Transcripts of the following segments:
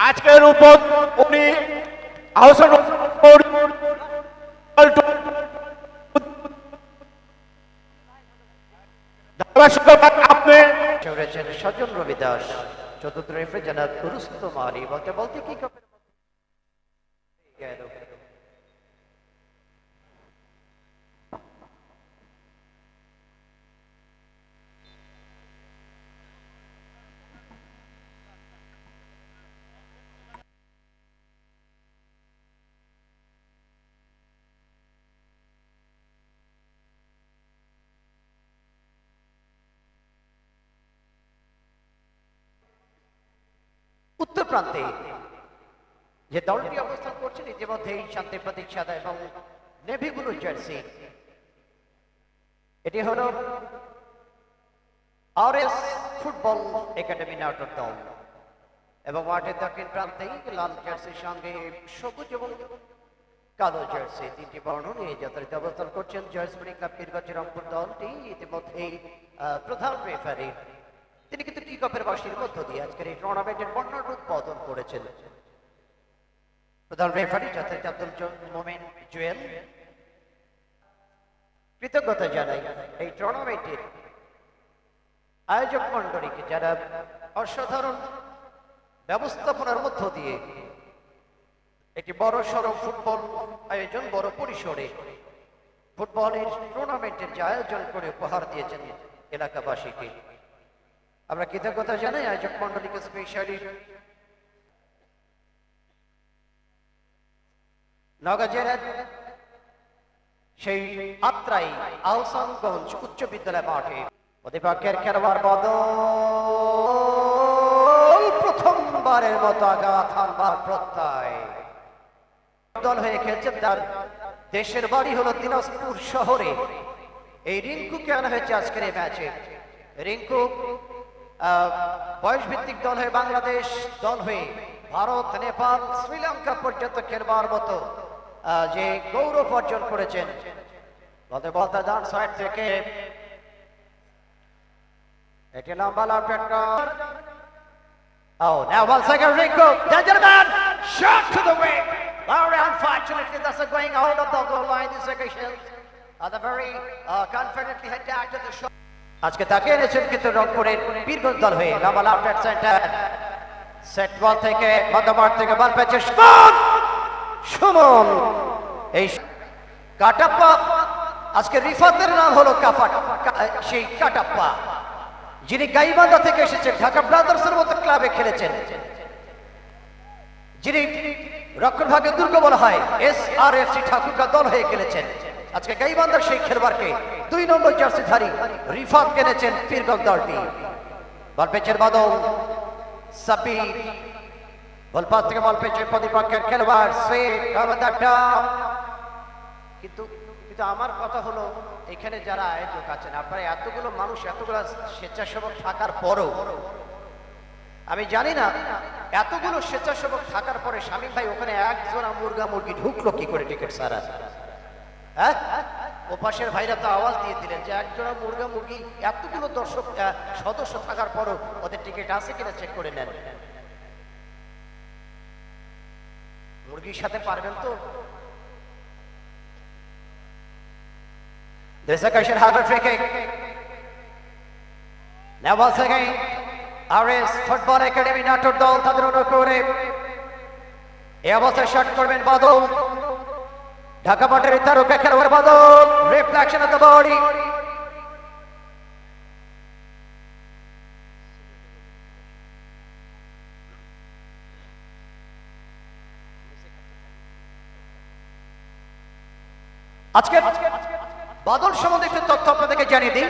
আজকের উপর উনি আপনি রবি দাস চতুর্থ রেফারি জানাত রুস্তম মারি বলতে বলতে কি কাপের গেল। উত্তর প্রান্তে যে দলটি অবস্থান করছেন ইতিমধ্যেই শান্তি প্রতীক সাদা এবং নেভি ব্লু জার্সি। এটি হল আর এস ফুটবল একাডেমি নাটক দল। এবং মাঠের দক্ষিণ প্রান্তেই লাল জার্সির সঙ্গে সবুজ এবং কালো জার্সি তিনটি বর্ণ নিয়ে যথারীতি অবস্থান করছেন। জয়শ্রী ক্লাব পীরগঞ্জ রংপুর দলটি ইতিমধ্যেই প্রধান রেফারি তিনি কিন্তু কাপের বাসীর মধ্য দিয়ে আজকের এই টুর্নামেন্টের বর্ণাঢ্য উদ্বোধন করেছেন। প্রধান রেফারি যথারীতি আব্দুল মোমেন জুয়েল। কৃতজ্ঞতা জানাই এই টুর্নামেন্টের আয়োজক মন্ডলীকে যারা অসাধারণ ব্যবস্থাপনার মধ্য দিয়ে একটি বড় সড়ক ফুটবল আয়োজন, বড় পরিসরে ফুটবলের টুর্নামেন্টের যে আয়োজন করে উপহার দিয়েছেন এলাকাবাসীকে। আমরা কৃতজ্ঞতা জানাই আয়োজক মন্ডলীকে স্পেশালি নগাজের সেই আত্রাই আহসানগঞ্জ উচ্চ বিদ্যালয় মাঠে। প্রতিপক্ষের খেলোয়াড় বদল। প্রথমবারের মতো আঘাত হানবার প্রত্যয়। দল হয়ে খেলছেন তার দেশের বাড়ি হলো দিনাজপুর শহরে। এই রিঙ্কুকে আনা হয়েছে আজকের এই ম্যাচে। রিঙ্কু বয়স ভিত্তিক দল হয়ে বাংলাদেশ দল হয়ে ভারত নেপাল শ্রীলঙ্কা পর্যন্ত খেলবার মতো যে গৌরব অর্জন করেছেন বলতে বলতে ডান সাইড থেকে এটি লম্বা লাফের Oh, now once again, Rico, danger shot to the wing. Very unfortunately, that's going out of the goal line this occasion. Uh, the very uh, confidently attacked the shot. আজকে তাকে এনেছেন কিন্তু রংপুরের বীরগঞ্জ দল হয়ে লম্বা লাফের সেন্টার। সেট বল থেকে, মধ্যমাঠ থেকে বল পেয়েছে সুমন। সুমন, এই কাটাপ্পা, আজকে রিফাতের নাম হলো কাফাট সেই কাটাপ্পা। যিনি গাইবান্ধা থেকে এসেছেন, ঢাকা ব্রাদার্সের মতো ক্লাবে খেলেছেন। যিনি রক্ষণভাগে দুর্গ বলা হয়, এস আর এফ সি ঠাকুরকা দল হয়ে খেলেছেন। আজকে গাইবান্ধার সেই খেলোয়াড়কে দুই নম্বর জার্সি ধারী রিফাত কিনেছেন পীরগঞ্জ দলটি বল পেয়েছেন বাদল সাবির বল পাস থেকে বল পেয়েছে প্রতিপক্ষের খেলোয়াড় শেখ আহমেদ আড্ডা কিন্তু কিন্তু আমার কথা হলো, এখানে যারা আয়োজক আছেন, আপনারা এতগুলো মানুষ, এতগুলো স্বেচ্ছাসেবক থাকার পরও আমি জানি না, এতগুলো স্বেচ্ছাসেবক থাকার পরে স্বামী ভাই ওখানে একজোড়া মুরগা মুরগি ঢুকলো কি করে টিকিট সারা হ্যাঁ? ও পাশের ভাইরা তো আওয়াজ দিয়ে দিলেন যে একজোড়া মুরগা মুরগি, এতগুলো দর্শক সদস্য থাকার পরও ওদের টিকিট আছে কিনা চেক করে নেন। মুরগির সাথে পারবেন তো? ফুটবল একাডেমি নাটোর দল তাদের অনুকূলে এই অবস্থায় শট করবেন বাদল। ঢাকা মাঠের তারকা খেলোয়াড় Badal. Reflection of the body. আজকে বাদল সম্বন্ধে একটু তথ্য আপনাদেরকে জানিয়ে দিই।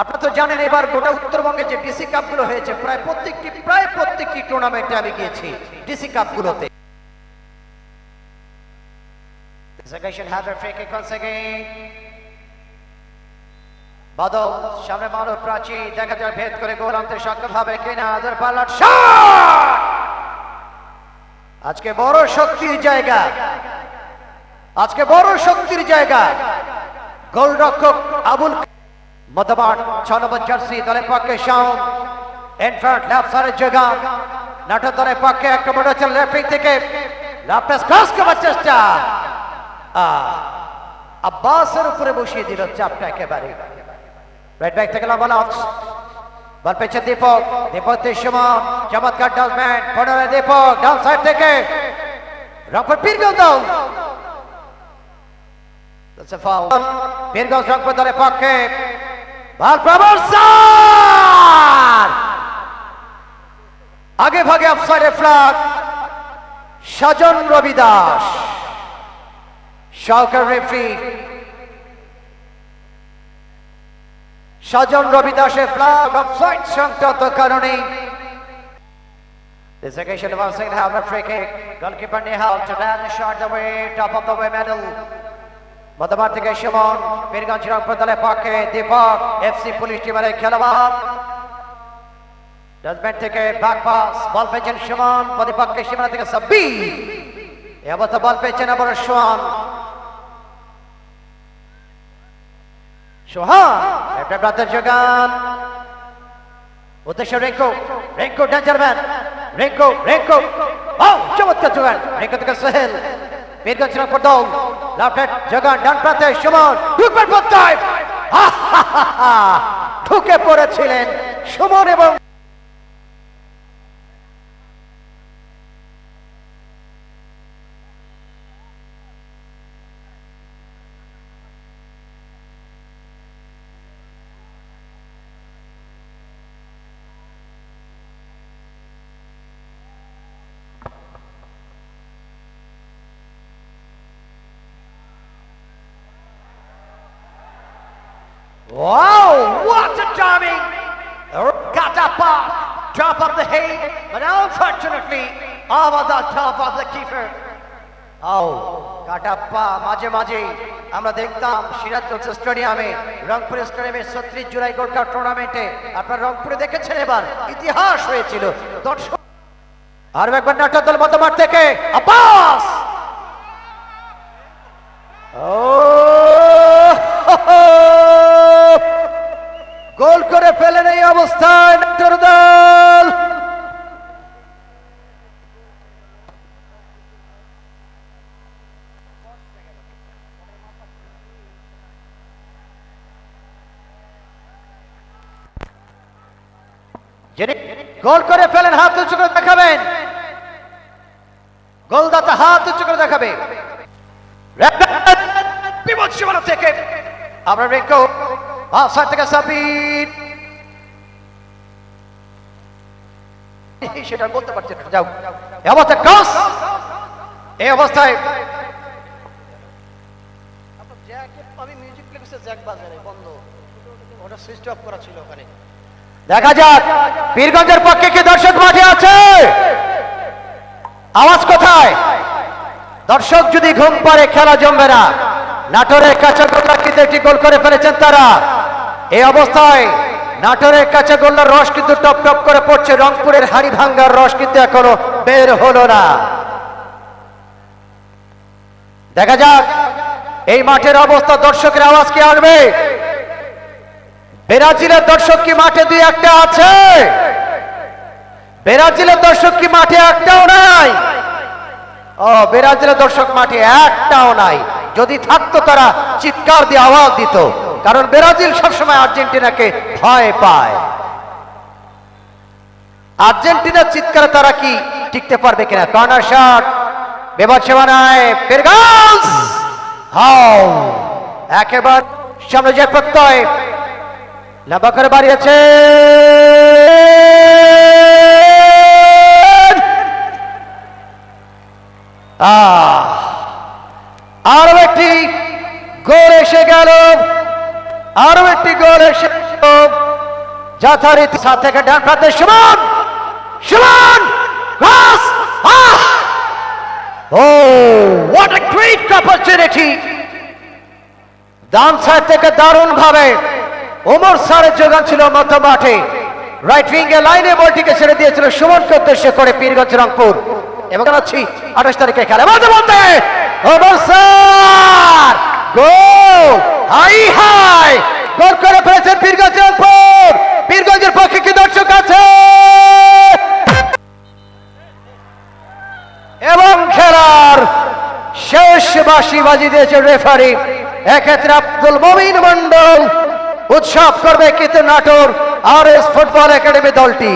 আপনারা তো জানেন এবার গোটা উত্তরবঙ্গে যে ডিসি কাপগুলো হয়েছে, প্রায় প্রত্যেকটি প্রায় প্রত্যেকটি টুর্নামেন্টে আমি গিয়েছি ডিসি কাপগুলোতে। Segation has a free kick. Badal, সামনে মানব প্রাচী দেখা যায় ভেদ করে গোল আনতে সক্ষম হবে কিনা? আদার পাল্লার শট! আজকে বড় শক্তির জায়গা। আজকে বড় শক্তির জায়গা। গোলরক্ষক আবুল মধ্যমাঠ ছ নম্বর জার্সি, দলের পক্ষে শাওন ইনফ্রন্ট লেফট সাইডের জায়গা নাটক দলের পক্ষে আক্রমণ হচ্ছে লেফট থেকে। লাপটাস ক্রস করার চেষ্টা। আব্বাসের উপরে বসিয়ে দিল চাপটা একেবারে। রাইট ব্যাক থেকে লম্বা লক্স বল পেয়েছে দীপক। দীপক দৃশ্যমান চমৎকার ডালম্যান পনেরো দীপক। ডান সাইড থেকে। রংপুর পীরগঞ্জ দাও. পীরগঞ্জ রংপুর দলের পক্ষে। বল প্রবর্তন আগে ভাগে অফসাইডে ফ্ল্যাগ সাজন রবি দাস সহকার রেফারি সাজন রবি দাসের ফ্ল্যাগ অফসাইড সংক্রান্ত কারণে This occasion of our second half of free kick. Goalkeeper Nihal to land the shot away, top of the way medal. মধ্যমার থেকে সুমন বীরগঞ্জ রংপুর দলের পক্ষে দীপক এফসি পুলিশ টিমের খেলোয়াড় ডাস্টবিন থেকে ব্যাক পাস বল পেয়েছেন সুমন প্রতিপক্ষের সীমানা থেকে সাব্বি এ অবস্থা বল পেয়েছেন আবার সোহান সোহান একটা গান উদ্দেশ্য রেঙ্কো রেঙ্কো ম্যান রেঙ্কো রেঙ্কো চমৎকার রেঙ্কো থেকে সোহেল বীরগঞ্জ ডান সুমন ঢুকবেন ঢুকে পড়েছিলেন সুমন এবং Wow, what a timing! Katapa, top of the hay, but unfortunately, over the top of the keeper. Oh, Kattappa মাঝে মাঝে আমরা দেখতাম সিরাজগঞ্জ স্টেডিয়ামে রংপুর স্টেডিয়ামে ছত্রিশ জুলাই গোল্ড কাপ টুর্নামেন্টে আপনার রংপুরে দেখেছেন এবার ইতিহাস হয়েছিল দর্শক আর একবার নাটক দল মতমার থেকে আব্বাস ও যিনি গোল করে ফেলেন, হাত উঁচু করে দেখাবেন। গোলদাতা হাত উঁচু করে দেখাবে। বিপদ সীমানা থেকে আমরা রেখো সাইড থেকে সাবির। সেটা বলতে পারছি না। যাও। এই অবস্থায় ক্রস। এই অবস্থায় আমি মিউজিক প্লে করছে জ্যাক বাজারে বন্ধ। ওটা সুইচ অফ করা ছিল ওখানে। দেখা যাক, বীরগঞ্জের পক্ষে কি দর্শক মাঠে আছে? আওয়াজ কোথায়? দর্শক যদি ঘুম পারে খেলা জমবে না। নাটোরের কাছে গোল্লাকিতে একটি গোল করে ফেলেছেন তারা। এই অবস্থায় নাটোরের কাছে গোল্লার রস কিন্তু টপ টপ করে পড়ছে। রংপুরের হাড়ি ভাঙ্গার রস কিন্তু এখনও বের হলো না। দেখা যাক, এই মাঠের অবস্থা দর্শকের আওয়াজ কি আসবে ব্রাজিলের দর্শক কি মাঠে দুই একটা আছে? ব্রাজিলের দর্শক কি মাঠে একটাও নাই? ও, ব্রাজিলের দর্শক মাঠে একটাও নাই। যদি থাকতো তারা চিৎকার দিয়ে আওয়াজ দিত, কারণ ব্রাজিল সবসময় আর্জেন্টিনাকে ভয় পায়। আর্জেন্টিনার চিৎকারে তারা কি টিকতে পারবে কিনা? কর্নার শট বেবাদ সেবানায় পেরগাস হাও, একেবারে সামনে যে প্রত্যয়। লম্বা করে বাড়িয়েছে আহ, আরও একটি গোল এসে গেল। আরও একটি গোল এসে যথারীতি সাত থেকে ডান প্রান্তে সমান। সমান ক্রস ও এ গ্রেট অপরচুনিটি ডান সাইড থেকে দারুণ ভাবে ওমর সারের যোগান ছিল মধ্য মাঠে। রাইট উইঙ্গে লাইনে বলটিকে ছেড়ে দিয়েছিল সুমনকে উদ্দেশ্য করে পীরগঞ্জ রংপুর। এবং আছি? আঠাশ তারিখে খেলা। মাঝে বলতে Omar sir! Go high high! Goal করে ফেলেছেন পীরগঞ্জ রংপুর। পীরগঞ্জের পক্ষে কি দর্শক আছে? এবং খেলার শেষ বাসি বাজি দিয়েছে রেফারি। এক্ষেত্রে আব্দুল মোমিন মন্ডল উৎসব করবে কিন্তু Natore R S football academy দলটি।